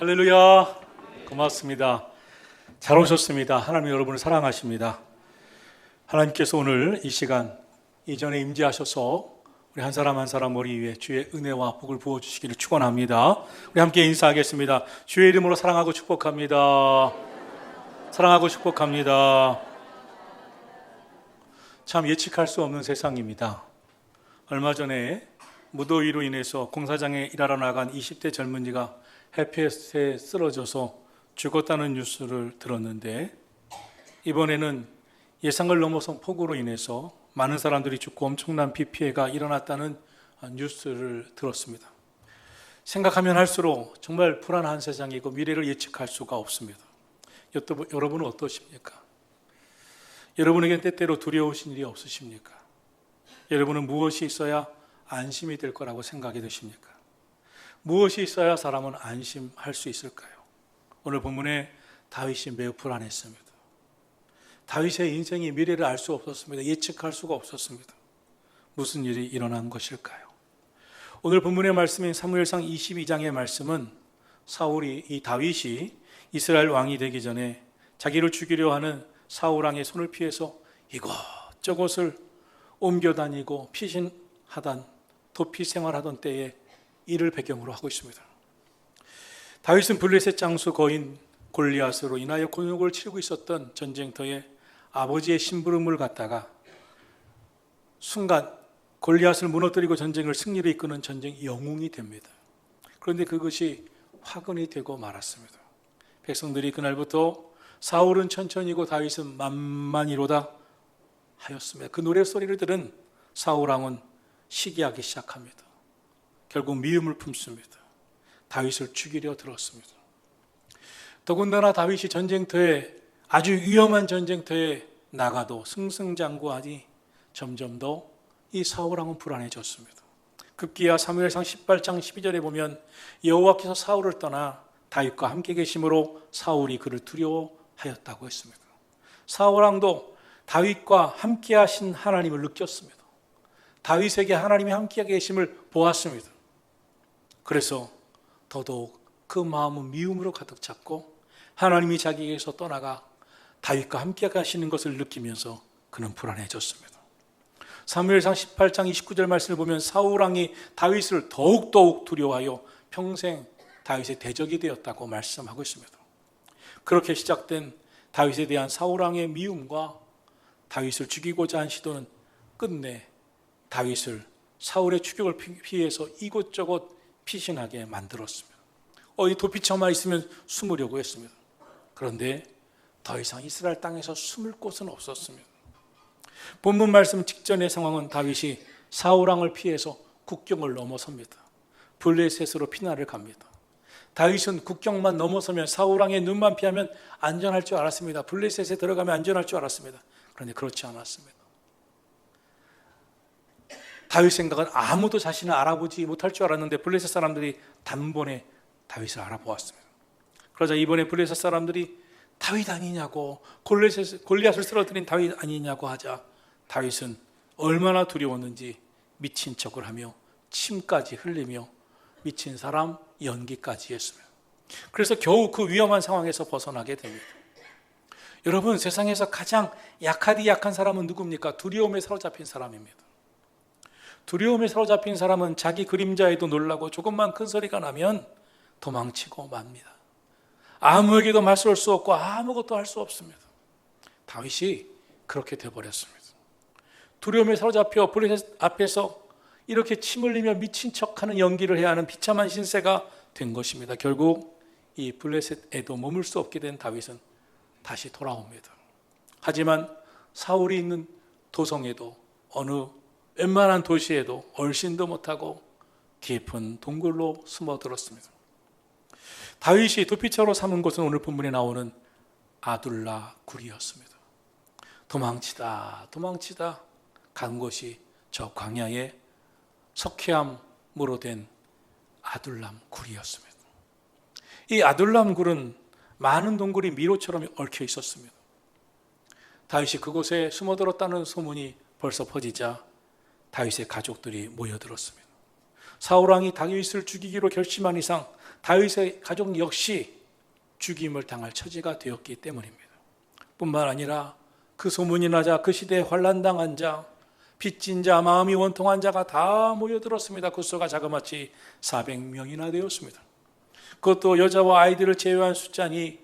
할렐루야. 고맙습니다. 잘 오셨습니다. 하나님 여러분을 사랑하십니다. 하나님께서 오늘 이 시간 이전에 임재하셔서 우리 한 사람 한 사람 머리 위에 주의 은혜와 복을 부어 주시기를 축원합니다. 우리 함께 인사하겠습니다. 주의 이름으로 사랑하고 축복합니다. 사랑하고 축복합니다. 참 예측할 수 없는 세상입니다. 얼마 전에 무더위로 인해서 공사장에 일하러 나간 20대 젊은이가 햇볕에 쓰러져서 죽었다는 뉴스를 들었는데 이번에는 예상을 넘어선 폭우로 인해서 많은 사람들이 죽고 엄청난 비 피해가 일어났다는 뉴스를 들었습니다. 생각하면 할수록 정말 불안한 세상이고 미래를 예측할 수가 없습니다. 여러분은 어떠십니까? 여러분에게 때때로 두려우신 일이 없으십니까? 여러분은 무엇이 있어야 안심이 될 거라고 생각이 되십니까? 무엇이 있어야 사람은 안심할 수 있을까요? 오늘 본문에 다윗이 매우 불안했습니다. 다윗의 인생이 미래를 알 수 없었습니다. 예측할 수가 없었습니다. 무슨 일이 일어난 것일까요? 오늘 본문의 말씀인 사무엘상 22장의 말씀은 사울이 이 다윗이 이스라엘 왕이 되기 전에 자기를 죽이려 하는 사울 왕의 손을 피해서 이것저것을 옮겨 다니고 피신하던 도피 생활하던 때에 이를 배경으로 하고 있습니다. 다윗은 블레셋 장수 거인 골리앗으로 인하여 곤욕을 치르고 있었던 전쟁터에 아버지의 심부름을 갖다가 순간 골리앗을 무너뜨리고 전쟁을 승리로 이끄는 전쟁 영웅이 됩니다. 그런데 그것이 화근이 되고 말았습니다. 백성들이 그날부터 사울은 천천히고 다윗은 만만히로다 하였습니다. 그 노래 소리를 들은 사울 왕은 시기하기 시작합니다. 결국 미움을 품습니다. 다윗을 죽이려 들었습니다. 더군다나 다윗이 전쟁터에 아주 위험한 전쟁터에 나가도 승승장구하니 점점 더 이 사울왕은 불안해졌습니다. 급기야 사무엘상 18장 12절에 보면 여호와께서 사울을 떠나 다윗과 함께 계심으로 사울이 그를 두려워하였다고 했습니다. 사울왕도 다윗과 함께 하신 하나님을 느꼈습니다. 다윗에게 하나님이 함께 계심을 보았습니다. 그래서 더더욱 그 마음은 미움으로 가득 찼고 하나님이 자기에게서 떠나가 다윗과 함께 가시는 것을 느끼면서 그는 불안해졌습니다. 사무엘상 18장 29절 말씀을 보면 사울 왕이 다윗을 더욱 더욱 두려워하여 평생 다윗의 대적이 되었다고 말씀하고 있습니다. 그렇게 시작된 다윗에 대한 사울 왕의 미움과 다윗을 죽이고자 한 시도는 끝내 다윗을 사울의 추격을 피해서 이곳저곳 피신하게 만들었습니다. 어디 도피처만 있으면 숨으려고 했습니다. 그런데 더 이상 이스라엘 땅에서 숨을 곳은 없었습니다. 본문 말씀 직전의 상황은 다윗이 사울왕을 피해서 국경을 넘어섭니다. 블레셋으로 피난을 갑니다. 다윗은 국경만 넘어서면 사울왕의 눈만 피하면 안전할 줄 알았습니다. 블레셋에 들어가면 안전할 줄 알았습니다. 그런데 그렇지 않았습니다. 다윗 생각은 아무도 자신을 알아보지 못할 줄 알았는데 블레셋 사람들이 단번에 다윗을 알아보았습니다. 그러자 이번에 블레셋 사람들이 다윗 아니냐고 골리앗을, 골리앗을 쓰러뜨린 다윗 아니냐고 하자 다윗은 얼마나 두려웠는지 미친 척을 하며 침까지 흘리며 미친 사람 연기까지 했습니다. 그래서 겨우 그 위험한 상황에서 벗어나게 됩니다. 여러분 세상에서 가장 약하디 약한 사람은 누굽니까? 두려움에 사로잡힌 사람입니다. 두려움에 사로잡힌 사람은 자기 그림자에도 놀라고 조금만 큰 소리가 나면 도망치고 맙니다. 아무에게도 말쏠 수 없고 아무것도 할 수 없습니다. 다윗이 그렇게 되어버렸습니다. 두려움에 사로잡혀 블레셋 앞에서 이렇게 침 흘리며 미친 척하는 연기를 해야 하는 비참한 신세가 된 것입니다. 결국 이 블레셋에도 머물 수 없게 된 다윗은 다시 돌아옵니다. 하지만 사울이 있는 도성에도 어느 웬만한 도시에도 얼씬도 못하고 깊은 동굴로 숨어들었습니다. 다윗이 도피처로 삼은 곳은 오늘 본문에 나오는 아둘라 굴이었습니다. 도망치다 도망치다 간 곳이 저 광야의 석회암으로 된 아둘람 굴이었습니다. 이 아둘람 굴은 많은 동굴이 미로처럼 얽혀 있었습니다. 다윗이 그곳에 숨어들었다는 소문이 벌써 퍼지자 다윗의 가족들이 모여들었습니다. 사울 왕이 다윗을 죽이기로 결심한 이상 다윗의 가족 역시 죽임을 당할 처지가 되었기 때문입니다. 뿐만 아니라 그 소문이 나자 그 시대에 환란당한 자, 빚진 자, 마음이 원통한 자가 다 모여들었습니다. 그 수가 자그마치 400명이나 되었습니다. 그것도 여자와 아이들을 제외한 숫자니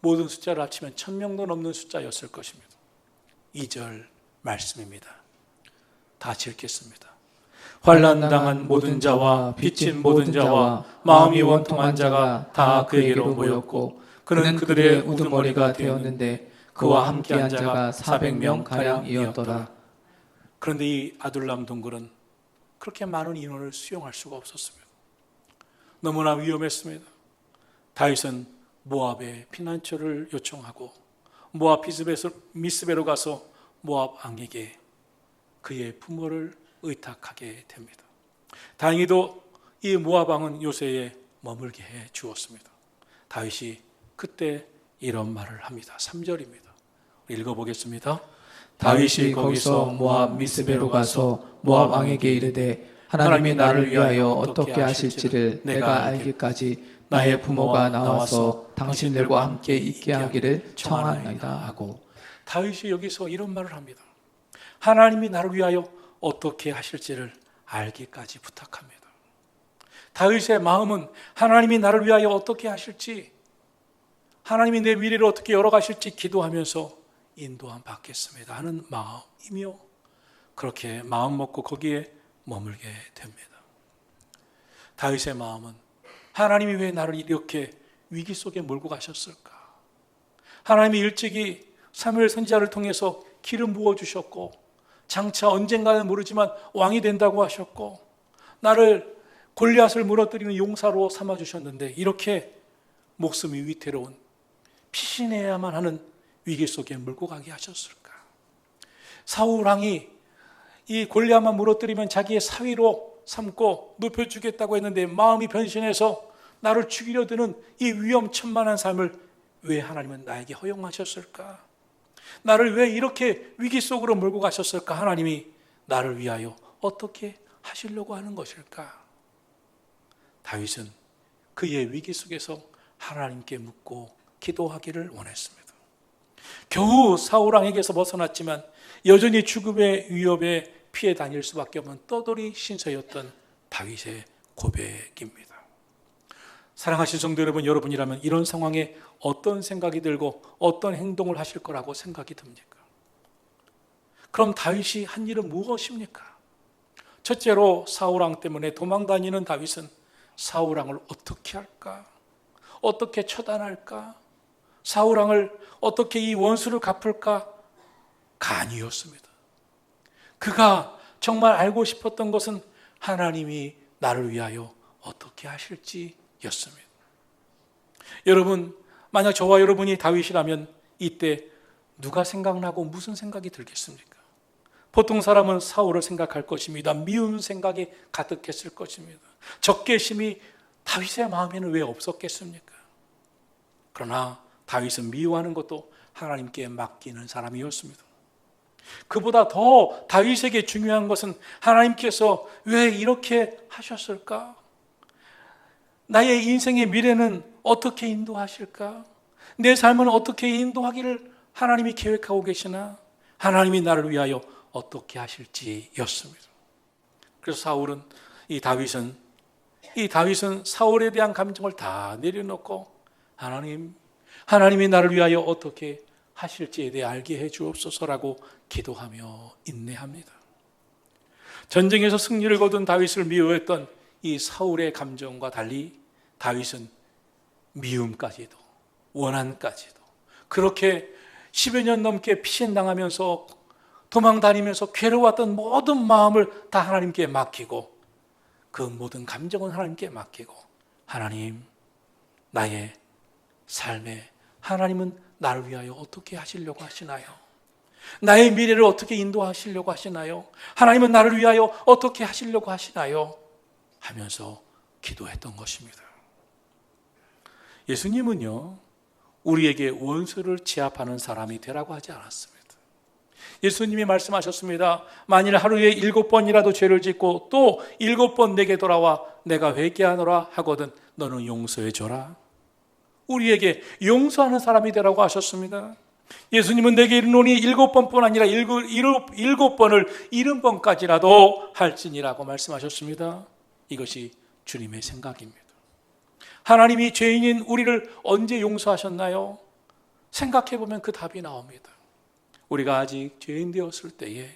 모든 숫자를 합치면 1000명도 넘는 숫자였을 것입니다. 2절 말씀입니다. 다시 읽겠습니다. 환란당한 모든 자와 빚진 모든 자와 마음이 원통한 자가 다 그에게로 모였고 그는 그들의 우두머리가 되었는데 그와 함께한 자가 400명 가량이었더라. 그런데 이 아둘람 동굴은 그렇게 많은 인원을 수용할 수가 없었습니다. 너무나 위험했습니다. 다윗은 모압에 피난처를 요청하고 모압 미스베로 가서 모압 왕에게 그의 부모를 의탁하게 됩니다. 다행히도 이 모압 왕은 요새에 머물게 해 주었습니다. 다윗이 그때 이런 말을 합니다. 3절입니다. 읽어보겠습니다. 다윗이 거기서 모압 미스베로 가서 모압 왕에게 이르되 하나님이 나를 위하여 어떻게 하실지를 내가 알기까지 나의 부모가 나와서 당신들과 함께 있게 하기를 청하나이다 하고 다윗이 여기서 이런 말을 합니다. 하나님이 나를 위하여 어떻게 하실지를 알기까지 부탁합니다. 다윗의 마음은 하나님이 나를 위하여 어떻게 하실지, 하나님이 내 미래를 어떻게 열어가실지 기도하면서 인도함 받겠습니다 하는 마음이며 그렇게 마음 먹고 거기에 머물게 됩니다. 다윗의 마음은 하나님이 왜 나를 이렇게 위기 속에 몰고 가셨을까? 하나님이 일찍이 사무엘 선지자를 통해서 기름 부어 주셨고 장차 언젠가는 모르지만 왕이 된다고 하셨고 나를 골리앗을 무너뜨리는 용사로 삼아 주셨는데 이렇게 목숨이 위태로운 피신해야만 하는 위기 속에 몰고 가게 하셨을까? 사울 왕이 이 골리앗만 무너뜨리면 자기의 사위로 삼고 높여 주겠다고 했는데 마음이 변신해서 나를 죽이려 드는 이 위험천만한 삶을 왜 하나님은 나에게 허용하셨을까? 나를 왜 이렇게 위기 속으로 몰고 가셨을까? 하나님이 나를 위하여 어떻게 하시려고 하는 것일까? 다윗은 그의 위기 속에서 하나님께 묻고 기도하기를 원했습니다. 겨우 사울왕에게서 벗어났지만 여전히 죽음의 위협에 피해 다닐 수밖에 없는 떠돌이 신세였던 다윗의 고백입니다. 사랑하신 성도 여러분, 여러분이라면 이런 상황에 어떤 생각이 들고 어떤 행동을 하실 거라고 생각이 듭니까? 그럼 다윗이 한 일은 무엇입니까? 첫째로 사울왕 때문에 도망 다니는 다윗은 사울왕을 어떻게 할까? 어떻게 처단할까? 사울왕을 어떻게 이 원수를 갚을까? 간이었습니다. 그가 정말 알고 싶었던 것은 하나님이 나를 위하여 어떻게 하실지 였습니다. 여러분, 만약 저와 여러분이 다윗이라면 이때 누가 생각나고 무슨 생각이 들겠습니까? 보통 사람은 사울을 생각할 것입니다. 미운 생각이 가득했을 것입니다. 적개심이 다윗의 마음에는 왜 없었겠습니까? 그러나 다윗은 미워하는 것도 하나님께 맡기는 사람이었습니다. 그보다 더 다윗에게 중요한 것은 하나님께서 왜 이렇게 하셨을까? 나의 인생의 미래는 어떻게 인도하실까? 내 삶은 어떻게 인도하기를 하나님이 계획하고 계시나? 하나님이 나를 위하여 어떻게 하실지였습니다. 그래서 사울은 이 다윗은 이 다윗은 사울에 대한 감정을 다 내려놓고 하나님 하나님이 나를 위하여 어떻게 하실지에 대해 알게 해 주옵소서라고 기도하며 인내합니다. 전쟁에서 승리를 거둔 다윗을 미워했던 이 사울의 감정과 달리 다윗은 미움까지도 원한까지도 그렇게 10여 년 넘게 피신당하면서 도망 다니면서 괴로웠던 모든 마음을 다 하나님께 맡기고 그 모든 감정은 하나님께 맡기고 하나님 나의 삶에 하나님은 나를 위하여 어떻게 하시려고 하시나요? 나의 미래를 어떻게 인도하시려고 하시나요? 하나님은 나를 위하여 어떻게 하시려고 하시나요? 하면서 기도했던 것입니다. 예수님은요, 우리에게 원수를 제압하는 사람이 되라고 하지 않았습니다. 예수님이 말씀하셨습니다. 만일 하루에 일곱 번이라도 죄를 짓고 또 일곱 번 내게 돌아와 내가 회개하노라 하거든 너는 용서해 줘라. 우리에게 용서하는 사람이 되라고 하셨습니다. 예수님은 내게 이르노니 일곱 번뿐 아니라 일곱, 일곱, 일곱 번을 일흔 번까지라도 할지니라고 말씀하셨습니다. 이것이 주님의 생각입니다. 하나님이 죄인인 우리를 언제 용서하셨나요? 생각해 보면 그 답이 나옵니다. 우리가 아직 죄인 되었을 때에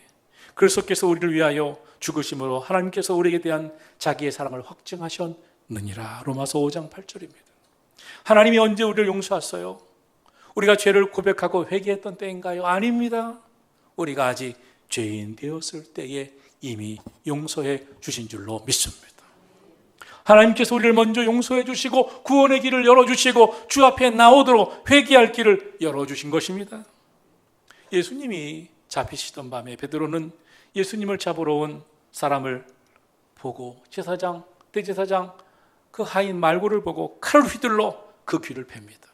그리스도께서 우리를 위하여 죽으심으로 하나님께서 우리에게 대한 자기의 사랑을 확증하셨느니라. 로마서 5장 8절입니다. 하나님이 언제 우리를 용서했어요? 우리가 죄를 고백하고 회개했던 때인가요? 아닙니다. 우리가 아직 죄인 되었을 때에 이미 용서해 주신 줄로 믿습니다. 하나님께서 우리를 먼저 용서해 주시고 구원의 길을 열어 주시고 주 앞에 나오도록 회개할 길을 열어 주신 것입니다. 예수님이 잡히시던 밤에 베드로는 예수님을 잡으러 온 사람을 보고 제사장 대제사장 그 하인 말고를 보고 칼을 휘둘러 그 귀를 팹니다.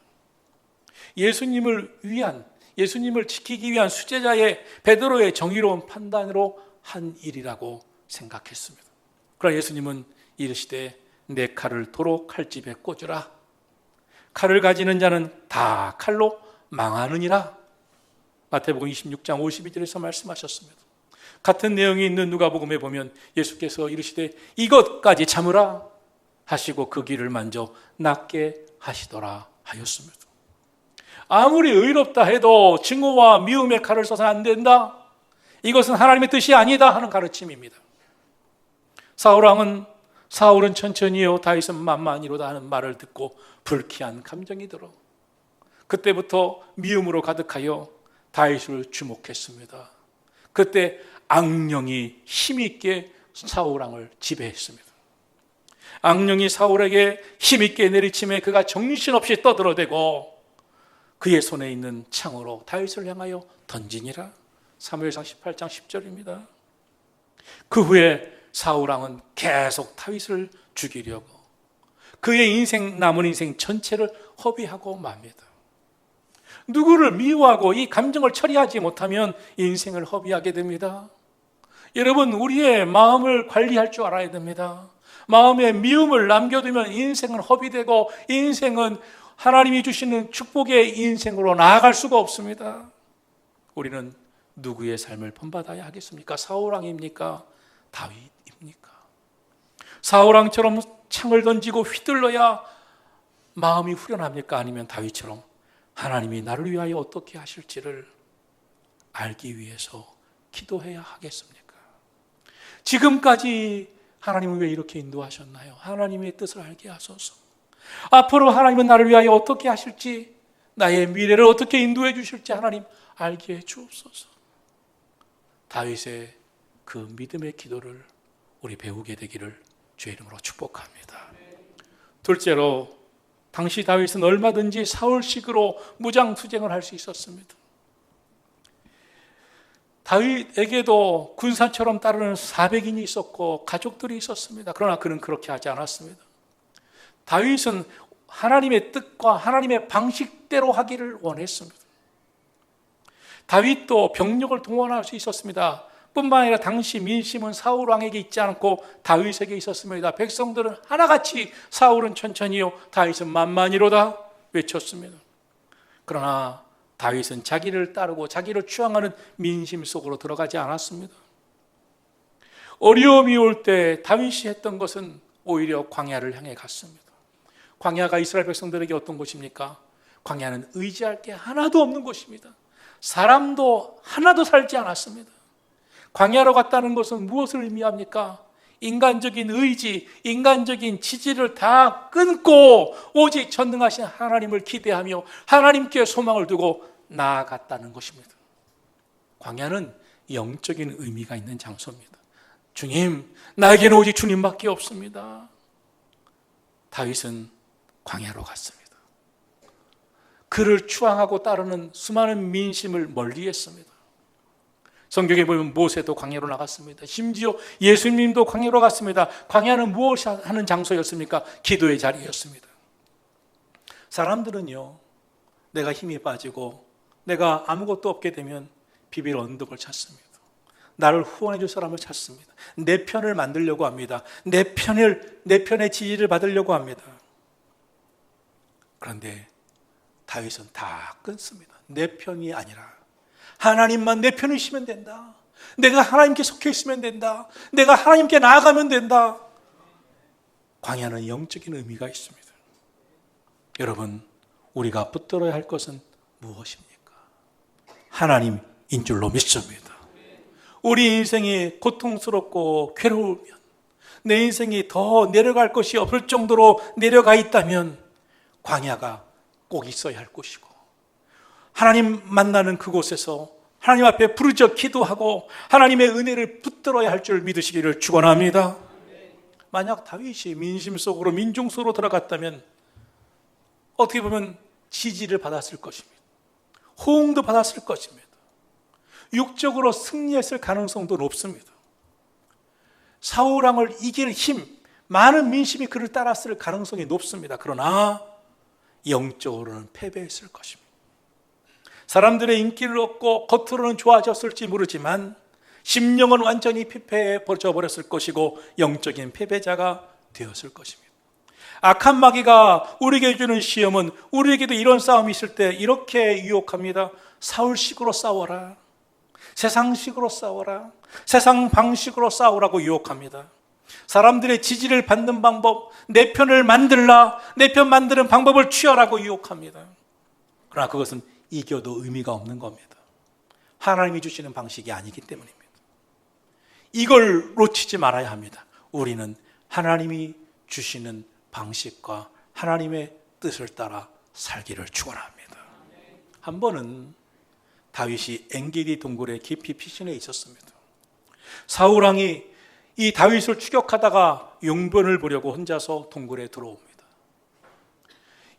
예수님을 위한 예수님을 지키기 위한 수제자의 베드로의 정의로운 판단으로 한 일이라고 생각했습니다. 그러나 예수님은 이르시되 내 칼을 도로 칼집에 꽂으라. 칼을 가지는 자는 다 칼로 망하느니라. 마태복음 26장 52절에서 말씀하셨습니다. 같은 내용이 있는 누가복음에 보면 예수께서 이르시되 이것까지 참으라 하시고 그 길을 만져 낫게 하시더라 하였습니다. 아무리 의롭다 해도 증오와 미움의 칼을 써서 안 된다. 이것은 하나님의 뜻이 아니다 하는 가르침입니다. 사울 왕은 사울은 천천히요 다윗은 만만히로다 하는 말을 듣고 불쾌한 감정이 들어 그때부터 미움으로 가득하여 다윗을 주목했습니다. 그때 악령이 힘있게 사울왕을 지배했습니다. 악령이 사울에게 힘있게 내리침에 그가 정신없이 떠들어대고 그의 손에 있는 창으로 다윗을 향하여 던지니라. 사무엘상 18장 10절입니다. 그 후에 사울왕은 계속 다윗을 죽이려고 그의 인생 남은 인생 전체를 허비하고 맙니다. 누구를 미워하고 이 감정을 처리하지 못하면 인생을 허비하게 됩니다. 여러분, 우리의 마음을 관리할 줄 알아야 됩니다. 마음에 미움을 남겨두면 인생은 허비되고 인생은 하나님이 주시는 축복의 인생으로 나아갈 수가 없습니다. 우리는 누구의 삶을 본받아야 하겠습니까? 사울왕입니까? 다윗 입니까? 사울왕처럼 창을 던지고 휘둘러야 마음이 후련합니까? 아니면 다윗처럼 하나님이 나를 위하여 어떻게 하실지를 알기 위해서 기도해야 하겠습니까? 지금까지 하나님은 왜 이렇게 인도하셨나요? 하나님의 뜻을 알게 하소서. 앞으로 하나님은 나를 위하여 어떻게 하실지, 나의 미래를 어떻게 인도해 주실지 하나님 알게 해 주옵소서. 다윗의 그 믿음의 기도를 우리 배우게 되기를 주의 이름으로 축복합니다. 둘째로 당시 다윗은 얼마든지 사울식으로 무장 투쟁을 할 수 있었습니다. 다윗에게도 군사처럼 따르는 400인이 있었고 가족들이 있었습니다. 그러나 그는 그렇게 하지 않았습니다. 다윗은 하나님의 뜻과 하나님의 방식대로 하기를 원했습니다. 다윗도 병력을 동원할 수 있었습니다. 뿐만 아니라 당시 민심은 사울 왕에게 있지 않고 다윗에게 있었습니다. 백성들은 하나같이 사울은 천천히요, 다윗은 만만히로다 외쳤습니다. 그러나 다윗은 자기를 따르고 자기를 추앙하는 민심 속으로 들어가지 않았습니다. 어려움이 올 때 다윗이 했던 것은 오히려 광야를 향해 갔습니다. 광야가 이스라엘 백성들에게 어떤 곳입니까? 광야는 의지할 게 하나도 없는 곳입니다. 사람도 하나도 살지 않았습니다. 광야로 갔다는 것은 무엇을 의미합니까? 인간적인 의지, 인간적인 지지를 다 끊고 오직 전능하신 하나님을 기대하며 하나님께 소망을 두고 나아갔다는 것입니다. 광야는 영적인 의미가 있는 장소입니다. 주님, 나에게는 오직 주님밖에 없습니다. 다윗은 광야로 갔습니다. 그를 추앙하고 따르는 수많은 민심을 멀리했습니다. 성경에 보면 모세도 광야로 나갔습니다. 심지어 예수님도 광야로 갔습니다. 광야는 무엇 하는 장소였습니까? 기도의 자리였습니다. 사람들은요, 내가 힘이 빠지고 내가 아무것도 없게 되면 비빌 언덕을 찾습니다. 나를 후원해 줄 사람을 찾습니다. 내 편을 만들려고 합니다. 내 편을 내 편의 지지를 받으려고 합니다. 그런데 다윗은 다 끊습니다. 내 편이 아니라 하나님만 내 편이시면 된다. 내가 하나님께 속해 있으면 된다. 내가 하나님께 나아가면 된다. 광야는 영적인 의미가 있습니다. 여러분, 우리가 붙들어야 할 것은 무엇입니까? 하나님인 줄로 믿습니다. 우리 인생이 고통스럽고 괴로우면 내 인생이 더 내려갈 것이 없을 정도로 내려가 있다면 광야가 꼭 있어야 할 곳이고 하나님 만나는 그곳에서 하나님 앞에 부르짖어 기도하고 하나님의 은혜를 붙들어야 할 줄 믿으시기를 축원합니다. 만약 다윗이 민심 속으로 민중 속으로 들어갔다면 어떻게 보면 지지를 받았을 것입니다. 호응도 받았을 것입니다. 육적으로 승리했을 가능성도 높습니다. 사울왕을 이길 힘, 많은 민심이 그를 따랐을 가능성이 높습니다. 그러나 영적으로는 패배했을 것입니다. 사람들의 인기를 얻고 겉으로는 좋아졌을지 모르지만 심령은 완전히 피폐해 버려버렸을 것이고 영적인 패배자가 되었을 것입니다. 악한 마귀가 우리에게 주는 시험은 우리에게도 이런 싸움이 있을 때 이렇게 유혹합니다. 사울식으로 싸워라. 세상식으로 싸워라. 세상 방식으로 싸우라고 유혹합니다. 사람들의 지지를 받는 방법, 내 편을 만들라, 내 편 만드는 방법을 취하라고 유혹합니다. 그러나 그것은 이겨도 의미가 없는 겁니다. 하나님이 주시는 방식이 아니기 때문입니다. 이걸 놓치지 말아야 합니다. 우리는 하나님이 주시는 방식과 하나님의 뜻을 따라 살기를 축원합니다. 한 번은 다윗이 엔게디 동굴에 깊이 피신해 있었습니다. 사울 왕이 이 다윗을 추격하다가 용변을 보려고 혼자서 동굴에 들어옵니다.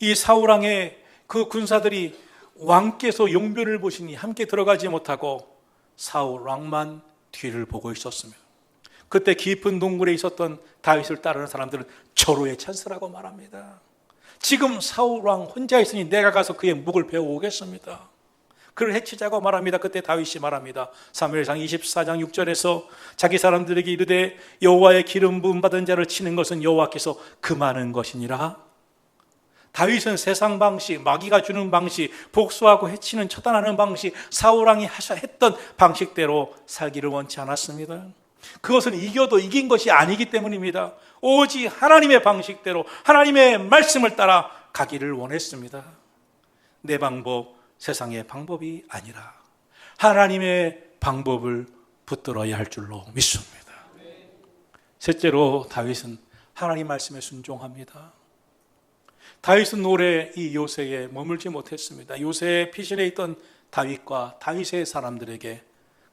이 사울 왕의 그 군사들이 왕께서 용변을 보시니 함께 들어가지 못하고 사울 왕만 뒤를 보고 있었습니다. 그때 깊은 동굴에 있었던 다윗을 따르는 사람들은 절호의 찬스라고 말합니다. 지금 사울 왕 혼자 있으니 내가 가서 그의 목을 베어 오겠습니다. 그를 해치자고 말합니다. 그때 다윗이 말합니다. 사무엘상 24장 6절에서 자기 사람들에게 이르되 여호와의 기름 부음 받은 자를 치는 것은 여호와께서 금하는 것이니라. 다윗은 세상 방식, 마귀가 주는 방식, 복수하고 해치는 처단하는 방식, 사울 왕이 하셔 했던 방식대로 살기를 원치 않았습니다. 그것은 이겨도 이긴 것이 아니기 때문입니다. 오직 하나님의 방식대로 하나님의 말씀을 따라 가기를 원했습니다. 내 방법, 세상의 방법이 아니라 하나님의 방법을 붙들어야 할 줄로 믿습니다. 셋째로 다윗은 하나님 말씀에 순종합니다. 다윗은 오래 이 요새에 머물지 못했습니다. 요새 피신에 있던 다윗과 다윗의 사람들에게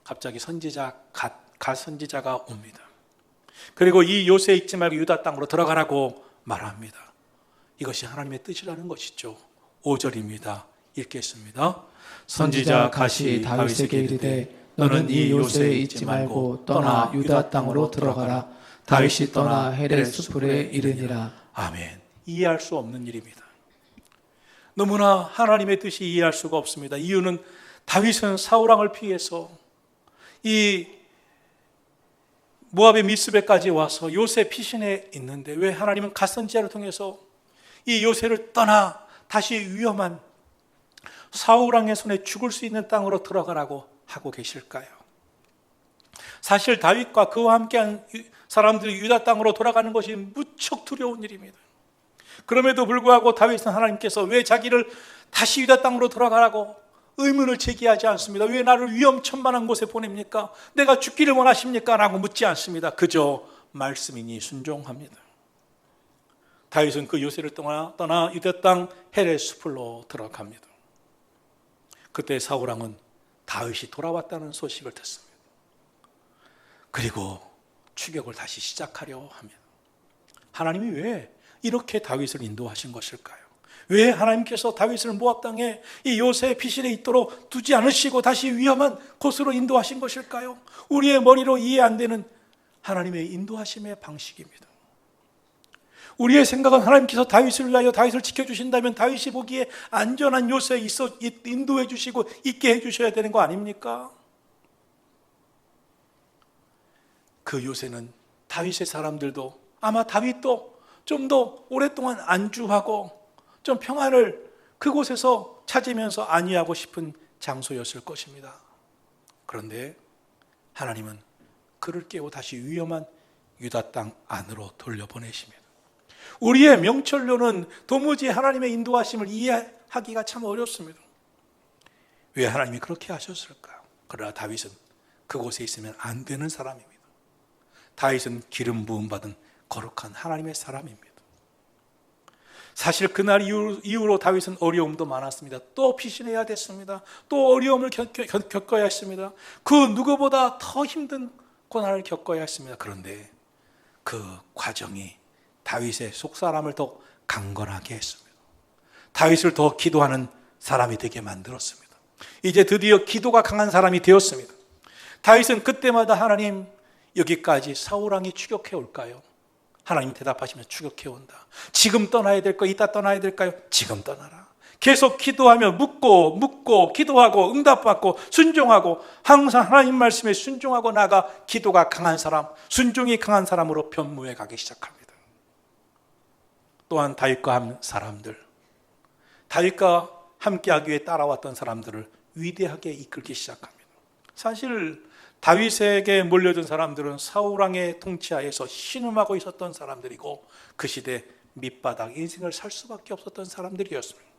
갑자기 선지자 갓, 갓 선지자가 옵니다. 그리고 이 요새에 있지 말고 유다 땅으로 들어가라고 말합니다. 이것이 하나님의 뜻이라는 것이죠. 5절입니다. 읽겠습니다. 선지자 가시 다윗에게 이르되 너는 이 요새에 있지 말고 떠나 유다 땅으로 들어가라. 다윗이 떠나 헤레 수풀에 이르니라. 아멘. 이해할 수 없는 일입니다. 너무나 하나님의 뜻이 이해할 수가 없습니다. 이유는 다윗은 사울왕을 피해서 이 모압의 미스베까지 와서 요새 피신에 있는데 왜 하나님은 갓선지자를 통해서 이 요새를 떠나 다시 위험한 사울왕의 손에 죽을 수 있는 땅으로 들어가라고 하고 계실까요? 사실 다윗과 그와 함께한 사람들이 유다 땅으로 돌아가는 것이 무척 두려운 일입니다. 그럼에도 불구하고 다윗은 하나님께서 왜 자기를 다시 유다 땅으로 돌아가라고 의문을 제기하지 않습니다. 왜 나를 위험천만한 곳에 보냅니까? 내가 죽기를 원하십니까? 라고 묻지 않습니다. 그저 말씀이니 순종합니다. 다윗은 그 요새를 떠나, 유다 땅 헤레 수풀로 들어갑니다. 그때 사울왕은 다윗이 돌아왔다는 소식을 듣습니다. 그리고 추격을 다시 시작하려 합니다. 하나님이 왜 이렇게 다윗을 인도하신 것일까요? 왜 하나님께서 다윗을 모압 땅에 이 요새 피신에 있도록 두지 않으시고 다시 위험한 곳으로 인도하신 것일까요? 우리의 머리로 이해 안 되는 하나님의 인도하심의 방식입니다. 우리의 생각은 하나님께서 다윗을 위하여 다윗을 지켜주신다면 다윗이 보기에 안전한 요새에 있어 인도해 주시고 있게 해 주셔야 되는 거 아닙니까? 그 요새는 다윗의 사람들도 아마 다윗도 좀 더 오랫동안 안주하고 좀 평안을 그곳에서 찾으면서 안위하고 싶은 장소였을 것입니다. 그런데 하나님은 그를 깨워 다시 위험한 유다 땅 안으로 돌려보내십니다. 우리의 명철로는 도무지 하나님의 인도하심을 이해하기가 참 어렵습니다. 왜 하나님이 그렇게 하셨을까? 그러나 다윗은 그곳에 있으면 안 되는 사람입니다. 다윗은 기름 부음 받은 거룩한 하나님의 사람입니다. 사실 그날 이후, 이후로 다윗은 어려움도 많았습니다. 또 피신해야 됐습니다. 또 어려움을 겪, 겪, 겪어야 했습니다. 그 누구보다 더 힘든 고난을 겪어야 했습니다. 그런데 그 과정이 다윗의 속사람을 더 강건하게 했습니다. 다윗을 더 기도하는 사람이 되게 만들었습니다. 이제 드디어 기도가 강한 사람이 되었습니다. 다윗은 그때마다 하나님 여기까지 사울왕이 추격해 올까요? 하나님 대답하시면 추격해 온다. 지금 떠나야 될까? 이따 떠나야 될까요? 지금 떠나라. 계속 기도하며 묻고 묻고 기도하고 응답받고 순종하고 항상 하나님 말씀에 순종하고 나가 기도가 강한 사람, 순종이 강한 사람으로 변모해 가기 시작합니다. 또한 다윗과 한 사람들, 다윗과 함께하기 위해 따라왔던 사람들을 위대하게 이끌기 시작합니다. 사실 다윗에게 몰려든 사람들은 사울왕의 통치하에서 신음하고 있었던 사람들이고 그 시대 밑바닥 인생을 살 수밖에 없었던 사람들이었습니다.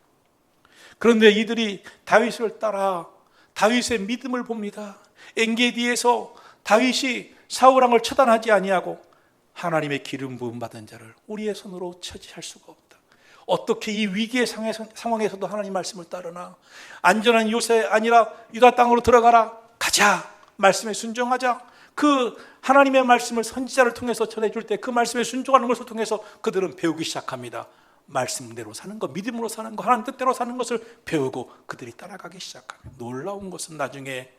그런데 이들이 다윗을 따라 다윗의 믿음을 봅니다. 엔게디에서 다윗이 사울왕을 처단하지 아니하고 하나님의 기름 부음 받은 자를 우리의 손으로 처치할 수가 없다. 어떻게 이 위기의 상황에서도 하나님 말씀을 따르나 안전한 요새 아니라 유다 땅으로 들어가라 가자 말씀에 순종하자 그 하나님의 말씀을 선지자를 통해서 전해줄 때 그 말씀에 순종하는 것을 통해서 그들은 배우기 시작합니다. 말씀대로 사는 것, 믿음으로 사는 것, 하나님 뜻대로 사는 것을 배우고 그들이 따라가기 시작합니다. 놀라운 것은 나중에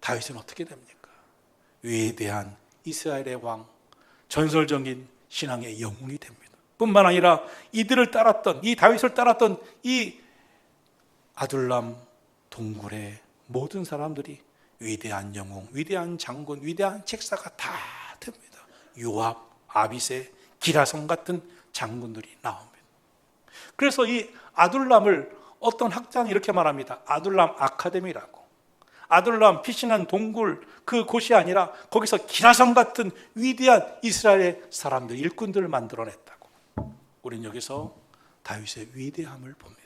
다윗은 어떻게 됩니까? 위대한 이스라엘의 왕, 전설적인 신앙의 영웅이 됩니다. 뿐만 아니라 이들을 따랐던 이 다윗을 따랐던 이 아둘람 동굴의 모든 사람들이 위대한 영웅, 위대한 장군, 위대한 책사가 다 됩니다. 요압, 아비세, 기라성 같은 장군들이 나옵니다. 그래서 이 아둘람을 어떤 학자는 이렇게 말합니다. 아둘람 아카데미라고. 아둘람 피신한 동굴 그 곳이 아니라 거기서 기라성 같은 위대한 이스라엘의 사람들 일꾼들을 만들어냈다고. 우린 여기서 다윗의 위대함을 봅니다.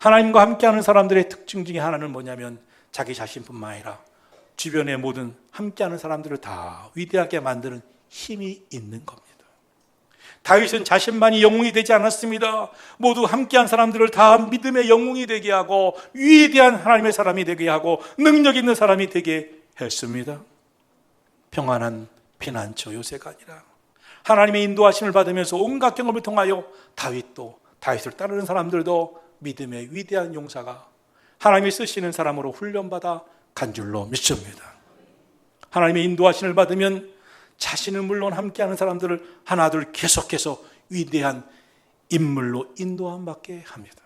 하나님과 함께하는 사람들의 특징 중에 하나는 뭐냐면 자기 자신뿐만 아니라 주변의 모든 함께하는 사람들을 다 위대하게 만드는 힘이 있는 겁니다. 다윗은 자신만이 영웅이 되지 않았습니다. 모두 함께한 사람들을 다 믿음의 영웅이 되게 하고 위대한 하나님의 사람이 되게 하고 능력 있는 사람이 되게 했습니다. 평안한 피난처 요새가 아니라 하나님의 인도하심을 받으면서 온갖 경험을 통하여 다윗도 다윗을 따르는 사람들도 믿음의 위대한 용사가 하나님이 쓰시는 사람으로 훈련받아 간 줄로 믿습니다. 하나님의 인도하심을 받으면 자신은 물론 함께하는 사람들을 하나둘 계속해서 위대한 인물로 인도함 받게 합니다.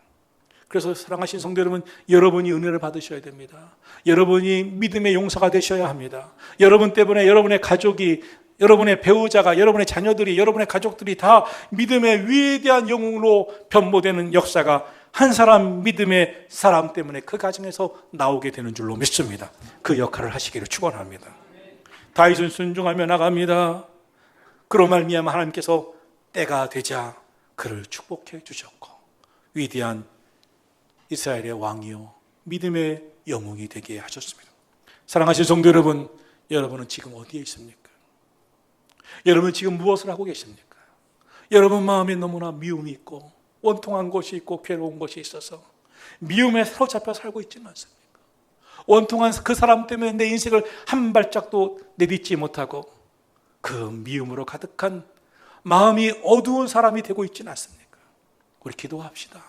그래서 사랑하신 성도 여러분, 여러분이 은혜를 받으셔야 됩니다. 여러분이 믿음의 용사가 되셔야 합니다. 여러분 때문에 여러분의 가족이 여러분의 배우자가, 여러분의 자녀들이, 여러분의 가족들이 다 믿음의 위대한 영웅으로 변모되는 역사가 한 사람 믿음의 사람 때문에 그 가정에서 나오게 되는 줄로 믿습니다. 그 역할을 하시기를 축원합니다. 다윗은 순종하며 나갑니다. 그로 말미암아 하나님께서 때가 되자 그를 축복해 주셨고 위대한 이스라엘의 왕이요 믿음의 영웅이 되게 하셨습니다. 사랑하신 성도 여러분, 여러분은 지금 어디에 있습니까? 여러분 지금 무엇을 하고 계십니까? 여러분 마음에 너무나 미움이 있고 원통한 것이 있고 괴로운 것이 있어서 미움에 사로잡혀 살고 있지는 않습니까? 원통한 그 사람 때문에 내 인생을 한 발짝도 내딛지 못하고 그 미움으로 가득한 마음이 어두운 사람이 되고 있지는 않습니까? 우리 기도합시다.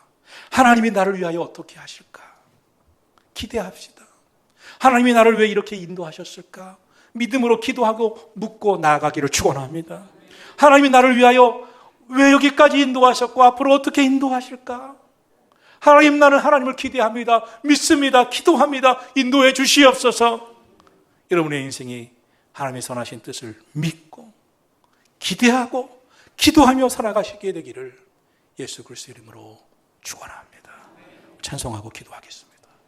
하나님이 나를 위하여 어떻게 하실까? 기대합시다. 하나님이 나를 왜 이렇게 인도하셨을까? 믿음으로 기도하고 묻고 나아가기를 축원합니다. 하나님이 나를 위하여 왜 여기까지 인도하셨고 앞으로 어떻게 인도하실까? 하나님 나는 하나님을 기대합니다. 믿습니다. 기도합니다. 인도해 주시옵소서. 여러분의 인생이 하나님의 선하신 뜻을 믿고 기대하고 기도하며 살아가시게 되기를 예수 그리스도 이름으로 축원합니다. 찬송하고 기도하겠습니다.